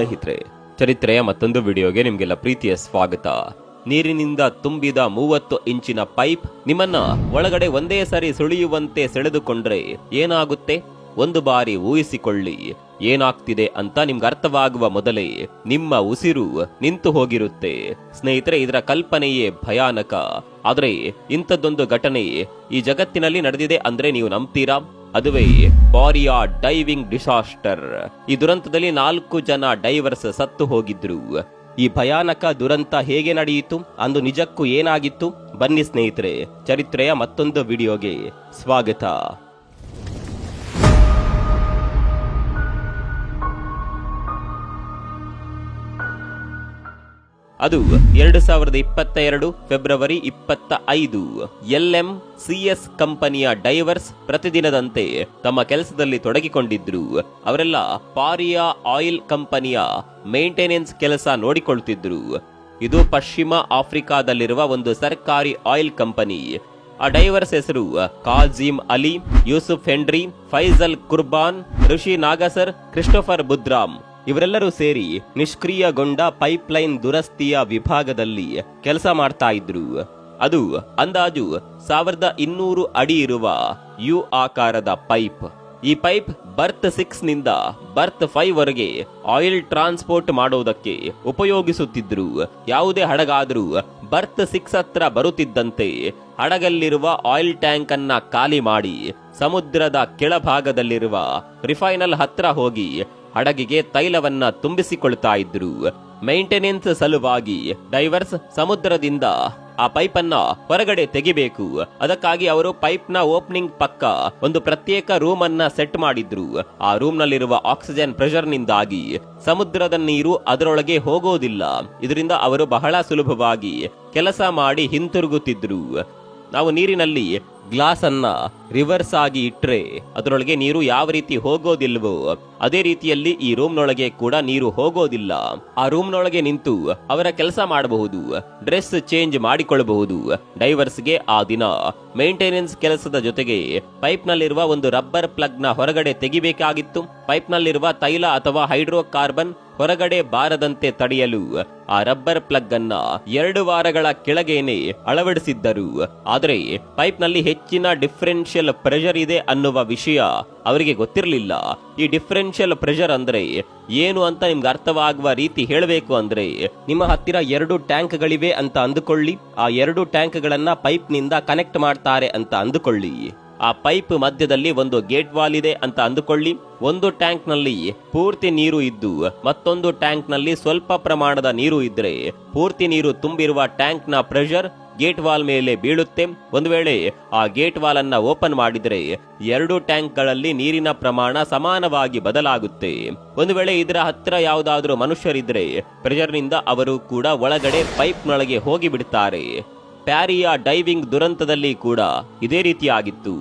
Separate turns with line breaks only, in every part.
ಸ್ನೇಹಿತರೆ, ಚರಿತ್ರೆಯ ಮತ್ತೊಂದು ವಿಡಿಯೋಗೆ ನಿಮಗೆಲ್ಲ ಪ್ರೀತಿಯ ಸ್ವಾಗತ. ನೀರಿನಿಂದ ತುಂಬಿದ ಮೂವತ್ತು ಇಂಚಿನ ಪೈಪ್ ನಿಮ್ಮನ್ನ ಒಳಗಡೆ ಒಂದೇ ಸರಿ ಸುಳಿಯುವಂತೆ ಸೆಳೆದುಕೊಂಡ್ರೆ ಏನಾಗುತ್ತೆ? ಒಂದು ಬಾರಿ ಊಹಿಸಿಕೊಳ್ಳಿ. ಏನಾಗ್ತಿದೆ ಅಂತ ನಿಮ್ಗೆ ಅರ್ಥವಾಗುವ ಮೊದಲೇ ನಿಮ್ಮ ಉಸಿರು ನಿಂತು ಹೋಗಿರುತ್ತೆ. ಸ್ನೇಹಿತರೆ, ಇದರ ಕಲ್ಪನೆಯೇ ಭಯಾನಕ. ಆದ್ರೆ ಇಂಥದ್ದೊಂದು ಘಟನೆ ಈ ಜಗತ್ತಿನಲ್ಲಿ ನಡೆದಿದೆ ಅಂದ್ರೆ ನೀವು ನಂಬ್ತೀರಾ? ಅದುವೇ ಬಾರಿಯಾ ಡೈವಿಂಗ್ ಡಿಸಾಸ್ಟರ್. ಈ ದುರಂತದಲ್ಲಿ ನಾಲ್ಕು ಜನ ಡೈವರ್ಸ್ ಸತ್ತು ಹೋಗಿದ್ರು. ಈ ಭಯಾನಕ ದುರಂತ ಹೇಗೆ ನಡೆಯಿತು? ಅಂದು ನಿಜಕ್ಕೂ ಏನಾಗಿತ್ತು? ಬನ್ನಿ ಸ್ನೇಹಿತರೆ, ಚರಿತ್ರೆಯ ಮತ್ತೊಂದು ವಿಡಿಯೋಗೆ ಸ್ವಾಗತ. ಅದು ಎರಡು ಸಾವಿರದ ಇಪ್ಪತ್ತ ಎರಡು ಫೆಬ್ರವರಿ ಇಪ್ಪತ್ತ ಐದು ಎಲ್ಎಂ ಸಿಎಸ್ ಕಂಪನಿಯ ಡೈವರ್ಸ್ ಪ್ರತಿದಿನದಂತೆ ತಮ್ಮ ಕೆಲಸದಲ್ಲಿ ತೊಡಗಿಕೊಂಡಿದ್ರು. ಅವರೆಲ್ಲ ಪಾರಿಯಾ ಆಯಿಲ್ ಕಂಪನಿಯ ಮೇಂಟೆನೆನ್ಸ್ ಕೆಲಸ ನೋಡಿಕೊಳ್ತಿದ್ರು. ಇದು ಪಶ್ಚಿಮ ಆಫ್ರಿಕಾದಲ್ಲಿರುವ ಒಂದು ಸರ್ಕಾರಿ ಆಯಿಲ್ ಕಂಪನಿ. ಆ ಡೈವರ್ಸ್ ಹೆಸರು ಕಾಜಿಮ್ ಅಲಿ, ಯೂಸುಫ್ ಹೆಂಡ್ರಿ ಫೈಜಲ್ ಕುರ್ಬಾನ್, ಋಷಿ ನಾಗಸರ್, ಕ್ರಿಸ್ಟೋಫರ್ ಬುದ್ರಾಮ್. ಇವರೆಲ್ಲರೂ ಸೇರಿ ನಿಷ್ಕ್ರಿಯಗೊಂಡ ಪೈಪ್ಲೈನ್ ದುರಸ್ತಿಯ ವಿಭಾಗದಲ್ಲಿ ಕೆಲಸ ಮಾಡ್ತಾ ಇದ್ರು. ಅದು ಅಂದಾಜು ಸಾವಿರದ ಇನ್ನೂರು ಅಡಿ ಇರುವ ಯು ಆಕಾರದ ಪೈಪ್. ಈ ಪೈಪ್ ಬರ್ತ್ ಸಿಕ್ಸ್ನಿಂದ ಬರ್ತ್ ಫೈವ್ ವರೆಗೆ ಆಯಿಲ್ ಟ್ರಾನ್ಸ್ಪೋರ್ಟ್ ಮಾಡೋದಕ್ಕೆ ಉಪಯೋಗಿಸುತ್ತಿದ್ರು. ಯಾವುದೇ ಹಡಗಾದ್ರೂ ಬರ್ತ್ ಸಿಕ್ಸ್ ಹತ್ರ ಬರುತ್ತಿದ್ದಂತೆ ಹಡಗಲ್ಲಿರುವ ಆಯಿಲ್ ಟ್ಯಾಂಕ್ ಅನ್ನ ಖಾಲಿ ಮಾಡಿ ಸಮುದ್ರದ ಕೆಳಭಾಗದಲ್ಲಿರುವ ರಿಫೈನಲ್ ಹತ್ರ ಹೋಗಿ ಹಡಗಿಗೆ ತೈಲವನ್ನ ತುಂಬಿಸಿಕೊಳ್ತಾ ಇದ್ರು. ಮೇಂಟೆನೆನ್ಸ್ ಸಲುವಾಗಿ ಡೈವರ್ಸ್ ಸಮುದ್ರದಿಂದ ಆ ಪೈಪ್ ಅನ್ನ ಹೊರಗಡೆ ತೆಗಿಬೇಕು. ಅದಕ್ಕಾಗಿ ಅವರು ಪೈಪ್ನ ಓಪನಿಂಗ್ ಪಕ್ಕ ಒಂದು ಪ್ರತ್ಯೇಕ ರೂಮ್ ಅನ್ನ ಸೆಟ್ ಮಾಡಿದ್ರು. ಆ ರೂಮ್ ನಲ್ಲಿರುವ ಆಕ್ಸಿಜನ್ ಪ್ರೆಷರ್ ನಿಂದಾಗಿ ಸಮುದ್ರದ ನೀರು ಅದರೊಳಗೆ ಹೋಗೋದಿಲ್ಲ. ಇದರಿಂದ ಅವರು ಬಹಳ ಸುಲಭವಾಗಿ ಕೆಲಸ ಮಾಡಿ ಹಿಂತಿರುಗುತ್ತಿದ್ರು. ನಾವು ನೀರಿನಲ್ಲಿ ಗ್ಲಾಸನ್ನು ರಿವರ್ಸ್ ಆಗಿ ಇಟ್ಟರೆ ಅದರೊಳಗೆ ನೀರು ಯಾವ ರೀತಿ ಹೋಗೋದಿಲ್ವೋ, ಅದೇ ರೀತಿಯಲ್ಲಿ ಈ ರೂಮ್ನೊಳಗೆ ಕೂಡ ನೀರು ಹೋಗೋದಿಲ್ಲ. ಆ ರೂಮ್ನೊಳಗೆ ನಿಂತು ಅವರ ಕೆಲಸ ಮಾಡಬಹುದು, ಡ್ರೆಸ್ ಚೇಂಜ್ ಮಾಡಿಕೊಳ್ಳಬಹುದು. ಡೈವರ್ಸ್ಗೆ ಆ ದಿನ ಮೇಂಟೆನೆನ್ಸ್ ಕೆಲಸದ ಜೊತೆಗೆ ಪೈಪ್ನಲ್ಲಿರುವ ಒಂದು ರಬ್ಬರ್ ಪ್ಲಗ್ನ ಹೊರಗಡೆ ತೆಗಿಬೇಕಾಗಿತ್ತು. ಪೈಪ್ನಲ್ಲಿರುವ ತೈಲ ಅಥವಾ ಹೈಡ್ರೋ ಕಾರ್ಬನ್ ಹೊರಗಡೆ ಬಾರದಂತೆ ತಡೆಯಲು ಆ ರಬ್ಬರ್ ಪ್ಲಗ್ ಅನ್ನ ಎರಡು ವಾರಗಳ ಕೆಳಗೇನೆ ಅಳವಡಿಸಿದ್ದರು. ಆದರೆ ಪೈಪ್ನಲ್ಲಿ ಹೆಚ್ಚಿನ ಡಿಫರೆನ್ಷಿಯಲ್ ಪ್ರೆಷರ್ ಇದೆ ಅನ್ನುವ ವಿಷಯ ಅವರಿಗೆ ಗೊತ್ತಿರಲಿಲ್ಲ. ಈ ಡಿಫರೆನ್ಷಿಯಲ್ ಪ್ರೆಷರ್ ಅಂದ್ರೆ ಏನು ಅಂತ ನಿಮ್ಗೆ ಅರ್ಥವಾಗುವ ರೀತಿ ಹೇಳಬೇಕು ಅಂದ್ರೆ ನಿಮ್ಮ ಹತ್ತಿರ ಎರಡು ಟ್ಯಾಂಕ್ಗಳಿವೆ ಅಂತ ಅಂದುಕೊಳ್ಳಿ. ಆ ಎರಡು ಟ್ಯಾಂಕ್ಗಳನ್ನು ಪೈಪ್ನಿಂದ ಕನೆಕ್ಟ್ ಮಾಡ್ತಾರೆ ಅಂತ ಅಂದುಕೊಳ್ಳಿ. ಆ ಪೈಪ್ ಮಧ್ಯದಲ್ಲಿ ಒಂದು ಗೇಟ್ ವಾಲ್ ಇದೆ ಅಂತ ಅಂದುಕೊಳ್ಳಿ. ಒಂದು ಟ್ಯಾಂಕ್ನಲ್ಲಿ ಪೂರ್ತಿ ನೀರು ಇದ್ದು, ಮತ್ತೊಂದು ಟ್ಯಾಂಕ್ನಲ್ಲಿ ಸ್ವಲ್ಪ ಪ್ರಮಾಣದ ನೀರು ಇದ್ರೆ, ಪೂರ್ತಿ ನೀರು ತುಂಬಿರುವ ಟ್ಯಾಂಕ್ನ ಪ್ರೆಷರ್ ಗೇಟ್ ವಾಲ್ ಮೇಲೆ ಬೀಳುತ್ತೆ. ಒಂದು ವೇಳೆ ಆ ಗೇಟ್ ವಾಲ್ ಅನ್ನ ಓಪನ್ ಮಾಡಿದ್ರೆ, ಎರಡು ಟ್ಯಾಂಕ್ಗಳಲ್ಲಿ ನೀರಿನ ಪ್ರಮಾಣ ಸಮಾನವಾಗಿ ಬದಲಾಗುತ್ತೆ. ಒಂದು ವೇಳೆ ಇದರ ಹತ್ತಿರ ಯಾವುದಾದ್ರೂ ಮನುಷ್ಯರಿದ್ರೆ ಪ್ರೆಷರ್ನಿಂದ ಅವರು ಕೂಡ ಒಳಗಡೆ ಪೈಪ್ ನೊಳಗೆ ಹೋಗಿ ಬಿಡ್ತಾರೆ ಪ್ಯಾರಿಯ ಡೈವಿಂಗ್ ದುರಂತದಲ್ಲಿ ಕೂಡ ಇದೇ ರೀತಿಯಾಗಿತ್ತು.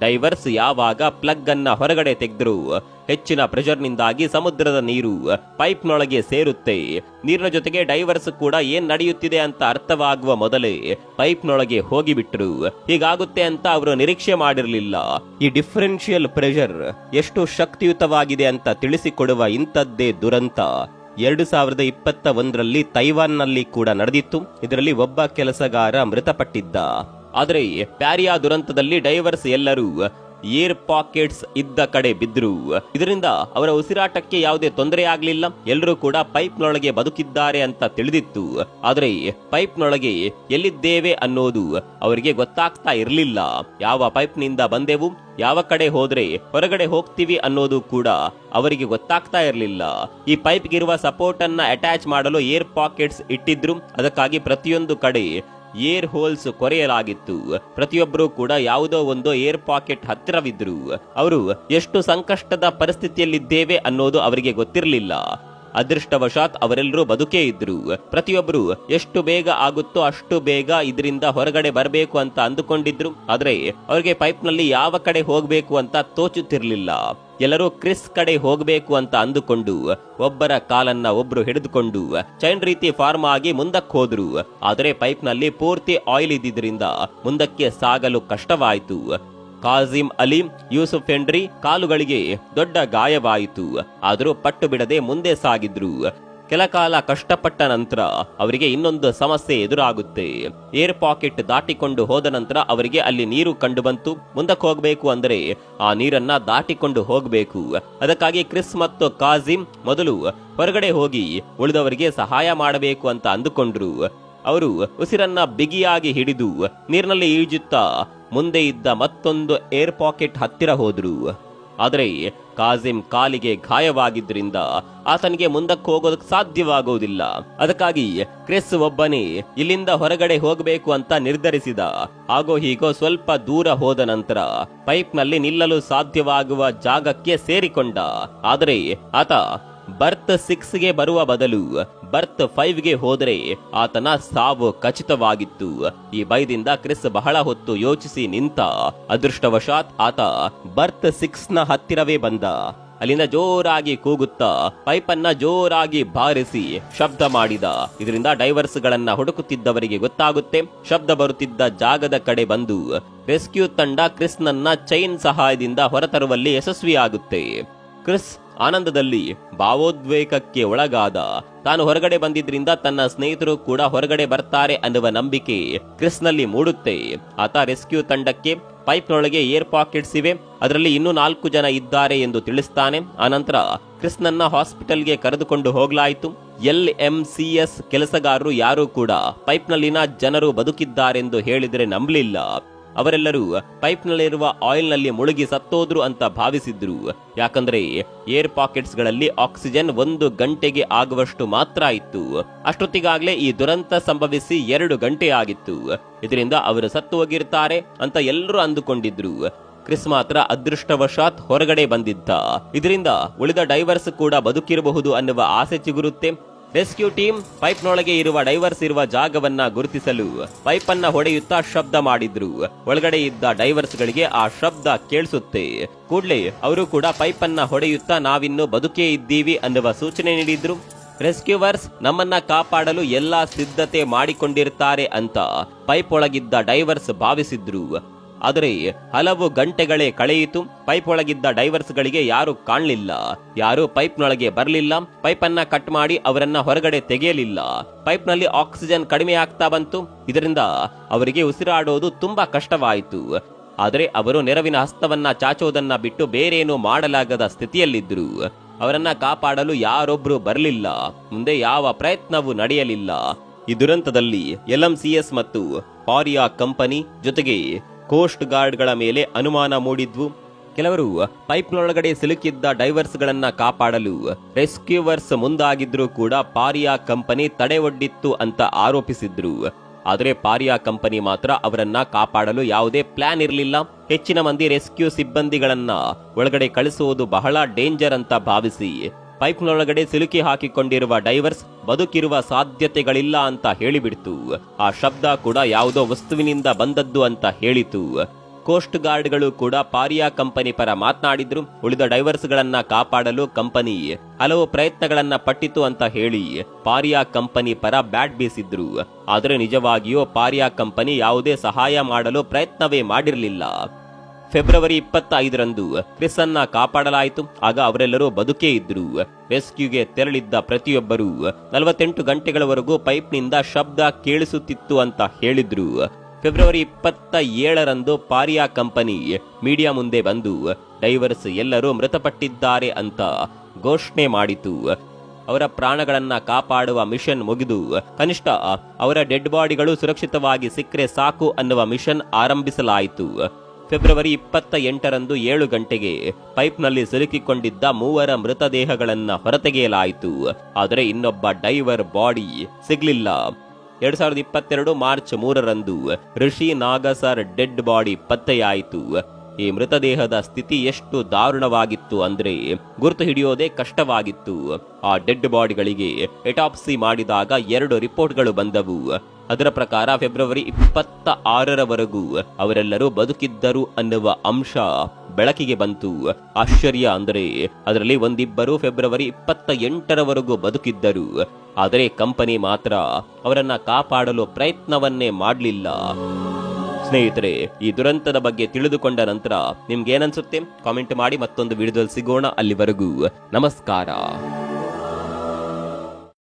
ಡೈವರ್ಸ್ ಯಾವಾಗ ಪ್ಲಗ್ ಅನ್ನ ಹೊರಗಡೆ ತೆಗೆದ್ರು, ಹೆಚ್ಚಿನ ಪ್ರೆಷರ್ನಿಂದಾಗಿ ಸಮುದ್ರದ ನೀರು ಪೈಪ್ನೊಳಗೆ ಸೇರುತ್ತೆ. ನೀರಿನ ಜೊತೆಗೆ ಡೈವರ್ಸ್ ಕೂಡ ಏನ್ ನಡೆಯುತ್ತಿದೆ ಅಂತ ಅರ್ಥವಾಗುವ ಮೊದಲೇ ಪೈಪ್ನೊಳಗೆ ಹೋಗಿಬಿಟ್ರು. ಹೀಗಾಗುತ್ತೆ ಅಂತ ಅವರು ನಿರೀಕ್ಷೆ ಮಾಡಿರಲಿಲ್ಲ. ಈ ಡಿಫರೆನ್ಷಿಯಲ್ ಪ್ರೆಷರ್ ಎಷ್ಟು ಶಕ್ತಿಯುತವಾಗಿದೆ ಅಂತ ತಿಳಿಸಿಕೊಡುವ ಇಂಥದ್ದೇ ದುರಂತ. ಎರಡು ಸಾವಿರದ ಇಪ್ಪತ್ತ ಒಂದರಲ್ಲಿ ತೈವಾನ್ನಲ್ಲಿ ಕೂಡ ನಡೆದಿತ್ತು. ಇದರಲ್ಲಿ ಒಬ್ಬ ಕೆಲಸಗಾರ ಮೃತಪಟ್ಟಿದ್ದ. ಆದರೆ ಪ್ಯಾರಿಯಾ ದುರಂತದಲ್ಲಿ ಡೈವರ್ಸ್ ಎಲ್ಲರೂ ಏರ್ ಪಾಕೆಟ್ಸ್ ಇದ್ದ ಕಡೆ ಬಿದ್ರು. ಇದರಿಂದ ಅವರ ಉಸಿರಾಟಕ್ಕೆ ಯಾವುದೇ ತೊಂದರೆ ಆಗಲಿಲ್ಲ ಎಲ್ಲರೂ ಕೂಡ ಪೈಪ್ನೊಳಗೆ ಬದುಕಿದ್ದಾರೆ ಅಂತ ತಿಳಿದಿತ್ತು. ಆದರೆ ಪೈಪ್ನೊಳಗೆ ಎಲ್ಲಿದ್ದೇವೆ ಅನ್ನೋದು ಅವರಿಗೆ ಗೊತ್ತಾಗ್ತಾ ಇರಲಿಲ್ಲ. ಯಾವ ಪೈಪ್ನಿಂದ ಬಂದೆವು, ಯಾವ ಕಡೆ ಹೋದ್ರೆ ಹೊರಗಡೆ ಹೋಗ್ತೀವಿ ಅನ್ನೋದು ಕೂಡ ಅವರಿಗೆ ಗೊತ್ತಾಗ್ತಾ ಇರಲಿಲ್ಲ. ಈ ಪೈಪ್ಗಿರುವ ಸಪೋರ್ಟ್ ಅನ್ನ ಅಟ್ಯಾಚ್ ಮಾಡಲು ಏರ್ ಪಾಕೆಟ್ಸ್ ಇಟ್ಟಿದ್ರು. ಅದಕ್ಕಾಗಿ ಪ್ರತಿಯೊಂದು ಕಡೆ ಏರ್ ಹೋಲ್ಸ್ ಕೊರೆಯಲಾಗಿತ್ತು. ಪ್ರತಿಯೊಬ್ಬರು ಕೂಡ ಯಾವುದೋ ಒಂದು ಏರ್ ಪಾಕೆಟ್ ಹತ್ತಿರವಿದ್ರು. ಅವರು, ಎಷ್ಟು ಸಂಕಷ್ಟದ ಪರಿಸ್ಥಿತಿಯಲ್ಲಿದ್ದೇವೆ ಅನ್ನೋದು ಅವರಿಗೆ ಗೊತ್ತಿರಲಿಲ್ಲ. ಅದೃಷ್ಟವಶಾತ್ ಅವರೆಲ್ಲರೂ ಬದುಕೇ ಇದ್ರು. ಪ್ರತಿಯೊಬ್ಬರು ಎಷ್ಟು ಬೇಗ ಆಗುತ್ತೋ ಅಷ್ಟು ಬೇಗ ಇದರಿಂದ ಹೊರಗಡೆ ಬರಬೇಕು ಅಂತ ಅಂದುಕೊಂಡಿದ್ರು. ಆದ್ರೆ ಅವರಿಗೆ ಪೈಪ್ನಲ್ಲಿ ಯಾವ ಕಡೆ ಹೋಗಬೇಕು ಅಂತ ತೋಚುತ್ತಿರ್ಲಿಲ್ಲ. ಎಲ್ಲರೂ ಕ್ರಿಸ್ ಕಡೆ ಹೋಗಬೇಕು ಅಂತ ಅಂದುಕೊಂಡು ಒಬ್ಬರ ಕಾಲನ್ನ ಒಬ್ರು ಹಿಡಿದುಕೊಂಡು ಚೈನ್ ರೀತಿ ಫಾರ್ಮ್ ಆಗಿ ಮುಂದಕ್ಕೆ ಹೋದ್ರು. ಆದರೆ ಪೈಪ್ನಲ್ಲಿ ಪೂರ್ತಿ ಆಯಿಲ್ ಇದ್ದಿದ್ರಿಂದ ಮುಂದಕ್ಕೆ ಸಾಗಲು ಕಷ್ಟವಾಯಿತು. ಕಾಜಿಂ ಅಲಿ, ಯೂಸುಫ್ ಹೆಂಡ್ರಿ ಕಾಲುಗಳಿಗೆ ದೊಡ್ಡ ಗಾಯವಾಯಿತು. ಆದರೂ ಪಟ್ಟು ಬಿಡದೆ ಮುಂದೆ ಸಾಗಿದ್ರು. ಕೆಲ ಕಾಲ ಕಷ್ಟಪಟ್ಟ ನಂತರ ಅವರಿಗೆ ಇನ್ನೊಂದು ಸಮಸ್ಯೆ ಎದುರಾಗುತ್ತೆ. ಏರ್ ಪಾಕೆಟ್ ದಾಟಿಕೊಂಡು ಹೋದ ನಂತರ ಅವರಿಗೆ ಅಲ್ಲಿ ನೀರು ಕಂಡು ಬಂತು ಮುಂದಕ್ಕೆ ಹೋಗಬೇಕು ಅಂದರೆ ಆ ನೀರನ್ನ ದಾಟಿಕೊಂಡು ಹೋಗಬೇಕು. ಅದಕ್ಕಾಗಿ ಕ್ರಿಸ್ ಮತ್ತು ಕಾಜಿಮ್ ಮೊದಲು ಹೊರಗಡೆ ಹೋಗಿ ಉಳಿದವರಿಗೆ ಸಹಾಯ ಮಾಡಬೇಕು ಅಂತ ಅಂದುಕೊಂಡ್ರು. ಅವರು ಉಸಿರನ್ನ ಬಿಗಿಯಾಗಿ ಹಿಡಿದು ನೀರಿನಲ್ಲಿ ಈಜುತ್ತಾ ಮುಂದೆ ಇದ್ದ ಮತ್ತೊಂದು ಏರ್ ಪಾಕೆಟ್ ಹತ್ತಿರ ಹೋದ್ರು. ಆದರೆ ಕಾಜಿಂ ಕಾಲಿಗೆ ಗಾಯವಾಗಿದ್ದರಿಂದ ಆತನಿಗೆ ಮುಂದಕ್ಕೆ ಹೋಗೋದಕ್ಕೆ ಸಾಧ್ಯವಾಗುವುದಿಲ್ಲ. ಅದಕ್ಕಾಗಿ ಕ್ರಿಸ್ ಒಬ್ಬನೇ ಇಲ್ಲಿಂದ ಹೊರಗಡೆ ಹೋಗಬೇಕು ಅಂತ ನಿರ್ಧರಿಸಿದ. ಹಾಗೋ ಹೀಗೋ ಸ್ವಲ್ಪ ದೂರ ಹೋದ ನಂತರ ಪೈಪ್ನಲ್ಲಿ ನಿಲ್ಲಲು ಸಾಧ್ಯವಾಗುವ ಜಾಗಕ್ಕೆ ಸೇರಿಕೊಂಡ. ಆದರೆ ಆತ ಬರ್ತ್ ಸಿಕ್ಸ್ಗೆ ಬರುವ ಬದಲು ಬರ್ತ್ ಫೈವ್ಗೆ ಹೋದರೆ ಆತನ ಸಾವು ಖಚಿತವಾಗಿತ್ತು. ಈ ಭಯದಿಂದ ಕ್ರಿಸ್ ಬಹಳ ಹೊತ್ತು ಯೋಚಿಸಿ ನಿಂತ ಅದೃಷ್ಟವಶಾತ್ ಆತ ಬರ್ತ್ ಸಿಕ್ಸ್ನ ಹತ್ತಿರವೇ ಬಂದ. ಅಲ್ಲಿಂದ ಜೋರಾಗಿ ಕೂಗುತ್ತಾ ಪೈಪನ್ನ ಜೋರಾಗಿ ಬಾರಿಸಿ ಶಬ್ದ ಮಾಡಿದ. ಇದರಿಂದ ಡೈವರ್ಸ್ ಗಳನ್ನ ಹುಡುಕುತ್ತಿದ್ದವರಿಗೆ ಗೊತ್ತಾಗುತ್ತೆ. ಶಬ್ದ ಬರುತ್ತಿದ್ದ ಜಾಗದ ಕಡೆ ಬಂದು ರೆಸ್ಕ್ಯೂ ತಂಡ ಕ್ರಿಸ್ನನ್ನ ಚೈನ್ ಸಹಾಯದಿಂದ ಹೊರತರುವಲ್ಲಿ ಯಶಸ್ವಿಯಾಗುತ್ತೆ. ಕ್ರಿಸ್ ಆನಂದದಲ್ಲಿ ಭಾವೋದ್ವೇಗಕ್ಕೆ ಒಳಗಾದ ತಾನು ಹೊರಗಡೆ ಬಂದಿದ್ರಿಂದ ತನ್ನ ಸ್ನೇಹಿತರು ಕೂಡ ಹೊರಗಡೆ ಬರ್ತಾರೆ ಅನ್ನುವ ನಂಬಿಕೆ ಕ್ರಿಸ್ನಲ್ಲಿ ಮೂಡುತ್ತೆ. ಆತ ರೆಸ್ಕ್ಯೂ ತಂಡಕ್ಕೆ ಪೈಪ್ನೊಳಗೆ ಏರ್ ಪಾಕೆಟ್ಸ್ ಇವೆ. ಅದರಲ್ಲಿ ಇನ್ನೂ ನಾಲ್ಕು ಜನ ಇದ್ದಾರೆ ಎಂದು ತಿಳಿಸ್ತಾನೆ. ಆನಂತರ ಕ್ರಿಸ್ನನ್ನ ಹಾಸ್ಪಿಟಲ್ಗೆ ಕರೆದುಕೊಂಡು ಹೋಗ್ಲಾಯಿತು. ಎಲ್ ಎಂ ಸಿ ಎಸ್ ಕೆಲಸಗಾರರು ಯಾರೂ ಕೂಡ ಪೈಪ್ನಲ್ಲಿನ ಜನರು ಬದುಕಿದ್ದಾರೆಂದು ಹೇಳಿದರೆ ನಂಬಲಿಲ್ಲ. ಅವರೆಲ್ಲರೂ ಪೈಪ್ನಲ್ಲಿರುವ ಆಯಿಲ್ನಲ್ಲಿ ಮುಳುಗಿ ಸತ್ತೋದ್ರು ಅಂತ ಭಾವಿಸಿದ್ರು. ಯಾಕಂದ್ರೆ ಏರ್ ಪಾಕೆಟ್ಸ್ಗಳಲ್ಲಿ ಆಕ್ಸಿಜನ್ ಒಂದು ಗಂಟೆಗೆ ಆಗುವಷ್ಟು ಮಾತ್ರ ಇತ್ತು. ಅಷ್ಟೊತ್ತಿಗಾಗಲೇ ಈ ದುರಂತ ಸಂಭವಿಸಿ ಎರಡು ಗಂಟೆ ಆಗಿತ್ತು. ಇದರಿಂದ ಅವರು ಸತ್ತು ಹೋಗಿರ್ತಾರೆ ಅಂತ ಎಲ್ಲರೂ ಅಂದುಕೊಂಡಿದ್ರು. ಕ್ರಿಸ್ ಮಾತ್ರ ಅದೃಷ್ಟವಶಾತ್ ಹೊರಗಡೆ ಬಂದಿದ್ದ. ಇದರಿಂದ ಉಳಿದ ಡೈವರ್ಸ್ ಕೂಡ ಬದುಕಿರಬಹುದು ಅನ್ನುವ ಆಸೆ ಚಿಗುರುತ್ತೆ. ರೆಸ್ಕ್ಯೂ ಟೀಮ್ ಪೈಪ್ನೊಳಗೆ ಇರುವ ಡೈವರ್ಸ್ ಇರುವ ಜಾಗವನ್ನ ಗುರುತಿಸಲು ಪೈಪ್ ಅನ್ನ ಹೊಡೆಯುತ್ತಾ ಶಬ್ದ ಮಾಡಿದ್ರು. ಒಳಗಡೆ ಇದ್ದ ಡೈವರ್ಸ್ ಗಳಿಗೆ ಆ ಶಬ್ದ ಕೇಳಿಸುತ್ತೆ. ಕೂಡ್ಲೆ ಅವರು ಕೂಡ ಪೈಪ್ ಅನ್ನ ಹೊಡೆಯುತ್ತಾ ನಾವಿನ್ನು ಬದುಕೇ ಇದ್ದೀವಿ ಅನ್ನುವ ಸೂಚನೆ ನೀಡಿದ್ರು. ರೆಸ್ಕ್ಯೂವರ್ಸ್ ನಮ್ಮನ್ನ ಕಾಪಾಡಲು ಎಲ್ಲಾ ಸಿದ್ಧತೆ ಮಾಡಿಕೊಂಡಿರ್ತಾರೆ ಅಂತ ಪೈಪ್ ಒಳಗಿದ್ದ ಡೈವರ್ಸ್ ಭಾವಿಸಿದ್ರು. ಆದರೆ ಹಲವು ಗಂಟೆಗಳೇ ಕಳೆಯಿತು. ಪೈಪ್ ಒಳಗಿದ್ದ ಡೈವರ್ಸ್ ಗಳಿಗೆ ಯಾರು ಕಾಣಲಿಲ್ಲ. ಯಾರು ಪೈಪ್ನೊಳಗೆ ಬರಲಿಲ್ಲ. ಪೈಪ್ ಅನ್ನ ಕಟ್ ಮಾಡಿ ಅವರನ್ನ ಹೊರಗಡೆ ತೆಗೆಯಲಿಲ್ಲ. ಪೈಪ್ನಲ್ಲಿ ಆಕ್ಸಿಜನ್ ಕಡಿಮೆ ಆಗ್ತಾ ಬಂತು. ಇದರಿಂದ ಅವರಿಗೆ ಉಸಿರಾಡೋದು ತುಂಬಾ ಕಷ್ಟವಾಯಿತು. ಆದರೆ ಅವರು ನೆರವಿನ ಹಸ್ತವನ್ನ ಚಾಚೋದನ್ನ ಬಿಟ್ಟು ಬೇರೇನು ಮಾಡಲಾಗದ ಸ್ಥಿತಿಯಲ್ಲಿದ್ದರು. ಅವರನ್ನ ಕಾಪಾಡಲು ಯಾರೊಬ್ರು ಬರಲಿಲ್ಲ. ಮುಂದೆ ಯಾವ ಪ್ರಯತ್ನವೂ ನಡೆಯಲಿಲ್ಲ. ಈ ದುರಂತದಲ್ಲಿ ಎಲ್ಎಂಸಿಎಸ್ ಮತ್ತು ಪಾರಿಯಾ ಕಂಪನಿ ಜೊತೆಗೆ ಕೋಸ್ಟ್ ಗಾರ್ಡ್ಗಳ ಮೇಲೆ ಅನುಮಾನ ಮೂಡಿದ್ವು. ಕೆಲವರು, ಪೈಪ್ನೊಳಗಡೆ ಸಿಲುಕಿದ್ದ ಡೈವರ್ಸ್ಗಳನ್ನ ಕಾಪಾಡಲು ರೆಸ್ಕ್ಯೂವರ್ಸ್ ಮುಂದಾಗಿದ್ರೂ ಕೂಡ ಪಾರಿಯಾ ಕಂಪನಿ ತಡೆ ಒಡ್ಡಿತ್ತು ಅಂತ ಆರೋಪಿಸಿದ್ರು. ಆದರೆ ಪಾರಿಯಾ ಕಂಪನಿ ಮಾತ್ರ ಅವರನ್ನ ಕಾಪಾಡಲು ಯಾವುದೇ ಪ್ಲಾನ್ ಇರಲಿಲ್ಲ. ಹೆಚ್ಚಿನ ಮಂದಿ ರೆಸ್ಕ್ಯೂ ಸಿಬ್ಬಂದಿಗಳನ್ನ ಒಳಗಡೆ ಕಳಿಸುವುದು ಬಹಳ ಡೇಂಜರ್ ಅಂತ ಭಾವಿಸಿ ಪೈಪ್ನೊಳಗಡೆ ಸಿಲುಕಿ ಹಾಕಿಕೊಂಡಿರುವ ಡೈವರ್ಸ್ ಬದುಕಿರುವ ಸಾಧ್ಯತೆಗಳಿಲ್ಲ ಅಂತ ಹೇಳಿಬಿಡ್ತು. ಆ ಶಬ್ದ ಕೂಡ ಯಾವುದೋ ವಸ್ತುವಿನಿಂದ ಬಂದದ್ದು ಅಂತ ಹೇಳಿತು. ಕೋಸ್ಟ್ ಗಾರ್ಡ್ಗಳು ಕೂಡ ಪಾರಿಯಾ ಕಂಪನಿ ಪರ ಮಾತನಾಡಿದ್ರು, ಉಳಿದ ಡೈವರ್ಸ್ ಗಳನ್ನ ಕಾಪಾಡಲು ಕಂಪನಿ ಹಲವು ಪ್ರಯತ್ನಗಳನ್ನ ಪಟ್ಟಿತು ಅಂತ ಹೇಳಿ ಪಾರಿಯಾ ಕಂಪನಿ ಪರ ಬ್ಯಾಟ್ ಬೀಸಿದ್ರು. ಆದರೆ ನಿಜವಾಗಿಯೂ ಪಾರಿಯಾ ಕಂಪನಿ ಯಾವುದೇ ಸಹಾಯ ಮಾಡಲು ಪ್ರಯತ್ನವೇ ಮಾಡಿರಲಿಲ್ಲ. ಫೆಬ್ರವರಿ ಇಪ್ಪತ್ತೈದರಂದು ಕ್ರಿಸ್ ಅನ್ನ ಕಾಪಾಡಲಾಯಿತು. ಆಗ ಅವರೆಲ್ಲರೂ ಬದುಕೇ ಇದ್ರು ರೆಸ್ಕ್ಯೂಗೆ ತೆರಳಿದ್ದ ಪ್ರತಿಯೊಬ್ಬರು ನಲವತ್ತೆಂಟು ಗಂಟೆಗಳವರೆಗೂ ಪೈಪ್ನಿಂದ ಶಬ್ದ ಕೇಳಿಸುತ್ತಿತ್ತು ಅಂತ ಹೇಳಿದ್ರು. ಫೆಬ್ರವರಿ ಇಪ್ಪತ್ತ ಏಳರಂದು ಪಾರಿಯಾ ಕಂಪನಿ ಮೀಡಿಯಾ ಮುಂದೆ ಬಂದು, ಡೈವರ್ಸ್ ಎಲ್ಲರೂ ಮೃತಪಟ್ಟಿದ್ದಾರೆ ಅಂತ ಘೋಷಣೆ ಮಾಡಿತು. ಅವರ ಪ್ರಾಣಗಳನ್ನ ಕಾಪಾಡುವ ಮಿಷನ್ ಮುಗಿದು, ಕನಿಷ್ಠ ಅವರ ಡೆಡ್ ಬಾಡಿಗಳು ಸುರಕ್ಷಿತವಾಗಿ ಸಿಕ್ಕರೆ ಸಾಕು ಅನ್ನುವ ಮಿಷನ್ ಆರಂಭಿಸಲಾಯಿತು. ಫೆಬ್ರವರಿ ಇಪ್ಪತ್ತ ಎಂಟರಂದು ಏಳು ಗಂಟೆಗೆ ಪೈಪ್ನಲ್ಲಿ ಸಿಲುಕಿಕೊಂಡಿದ್ದ ಮೂವರ ಮೃತದೇಹಗಳನ್ನು ಹೊರತೆಗೆಯಲಾಯಿತು. ಆದರೆ ಇನ್ನೊಬ್ಬ ಡೈವರ್ ಬಾಡಿ ಸಿಗಲಿಲ್ಲ. ಎರಡ್ ಸಾವಿರದ ಇಪ್ಪತ್ತೆರಡು ಮಾರ್ಚ್ ಮೂರರಂದು ಋಷಿ ನಾಗಸರ್ ಡೆಡ್ ಬಾಡಿ ಪತ್ತೆಯಾಯಿತು. ಈ ಮೃತದೇಹದ ಸ್ಥಿತಿ ಎಷ್ಟು ದಾರುಣವಾಗಿತ್ತು ಅಂದ್ರೆ ಗುರುತು ಹಿಡಿಯೋದೇ ಕಷ್ಟವಾಗಿತ್ತು. ಆ ಡೆಡ್ ಬಾಡಿಗಳಿಗೆ ಎಟಾಪ್ಸಿ ಮಾಡಿದಾಗ ಎರಡು ರಿಪೋರ್ಟ್ಗಳು ಬಂದವು. ಅದರ ಪ್ರಕಾರ ಫೆಬ್ರವರಿ ಇಪ್ಪತ್ತ ಆರರವರೆಗೂ ಅವರೆಲ್ಲರೂ ಬದುಕಿದ್ದರು ಅನ್ನುವ ಅಂಶ ಬೆಳಕಿಗೆ ಬಂತು. ಆಶ್ಚರ್ಯ ಅಂದರೆ ಅದರಲ್ಲಿ ಒಂದಿಬ್ಬರು ಫೆಬ್ರವರಿ ಇಪ್ಪತ್ತ ಎಂಟರವರೆಗೂ ಬದುಕಿದ್ದರು. ಆದರೆ ಕಂಪನಿ ಮಾತ್ರ ಅವರನ್ನ ಕಾಪಾಡಲು ಪ್ರಯತ್ನವನ್ನೇ ಮಾಡಲಿಲ್ಲ. ಸ್ನೇಹಿತರೆ, ಈ ದುರಂತದ ಬಗ್ಗೆ ತಿಳಿದುಕೊಂಡ ನಂತರ ನಿಮ್ಗೆ ಏನನ್ಸುತ್ತೆ ಕಾಮೆಂಟ್ ಮಾಡಿ ಮತ್ತೊಂದು ವಿಡಿಯೋದಲ್ಲಿ ಸಿಗೋಣ ಅಲ್ಲಿವರೆಗೂ. ನಮಸ್ಕಾರ.